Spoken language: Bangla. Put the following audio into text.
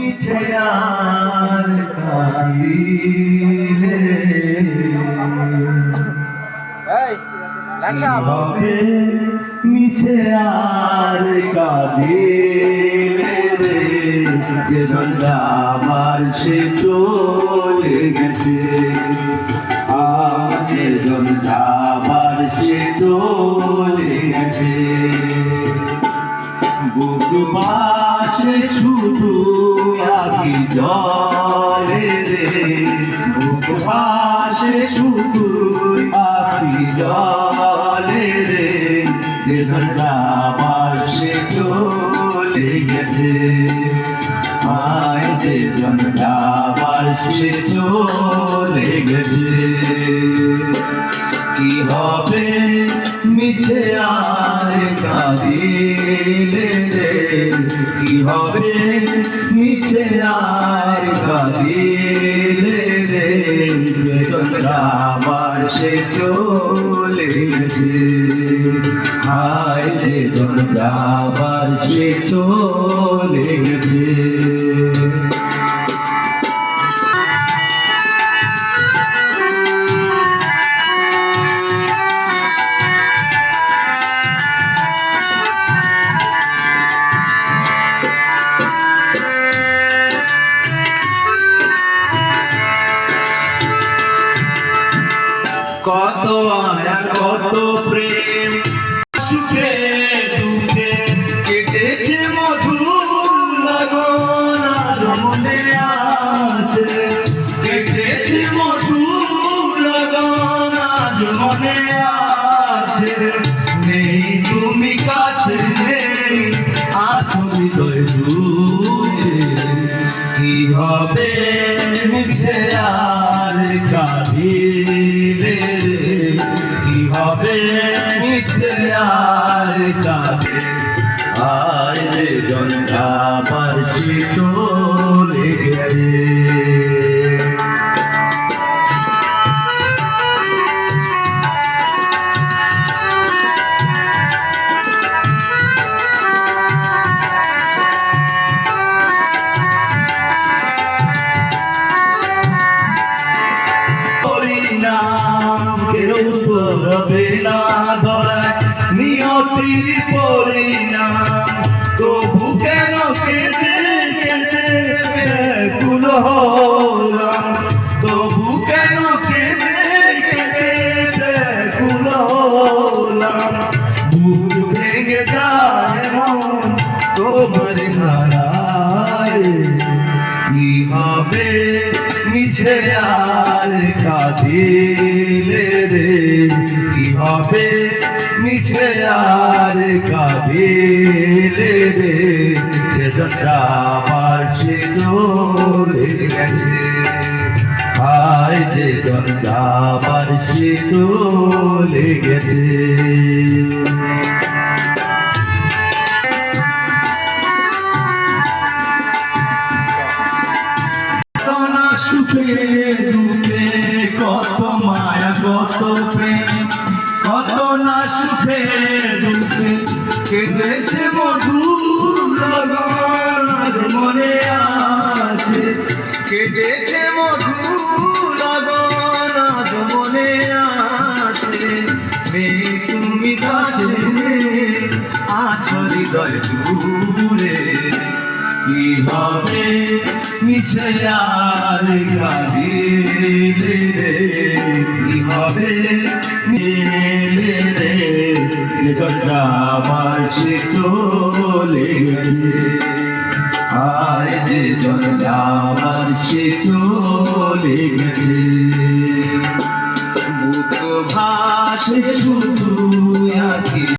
মিছে আর কাঁদিলে। হবে মিছে আর কাঁদিলে রে। যে আমার সে চলে গেছে। আজ যে আমার সে চলে গেছে। জলে রে, বুক পাশে শুধু আখি জলে রে, যে ধরা পাশে চলে গেছে। আয় যে জনটা পাশে চলে গেছে। কি হবে মিছে আর কাঁদিলে? কি হবে? মিছে আর কাঁদিলে রে আমার সে চলে গেছে। হায় রে আমার সে চলে গেছে। কত প্রেম, সুখে দুঃখে কেটেছে মধুর লগন, আজ মনে কেটেছে মধুর লগন, আজ আছে। নেই তুমি কাছে, নেই আছো হৃদয় কি হবে মিছে আর কাঁদিলে? আর কাঁদে আর যে জনটা নিয়তির পরিণাম। তবু কেন কেঁদে কেঁদে ব্যাকুল হলাম? তবু কেন কেঁদে তোমার কি হবে মিছে আর কাঁদিলে কি হবে মিছে আর কাঁদিলে রে যে জনটা পাশে চলে গেছে। হায় যে জনটা পাশে চলে গেছে। সুখে দুঃখে কত মায়া কত কেটেছে মধুর লগন মনে আছে। মেয়ে তুমি কাছে আছো হৃদয় দূরে। কি হবে মিছে আর রে? কি হবে মেলে রে? গজা মাসে চলে গেছে আর যে জন যাবার সে চলে গেছে। মুখ ভাষে শুধু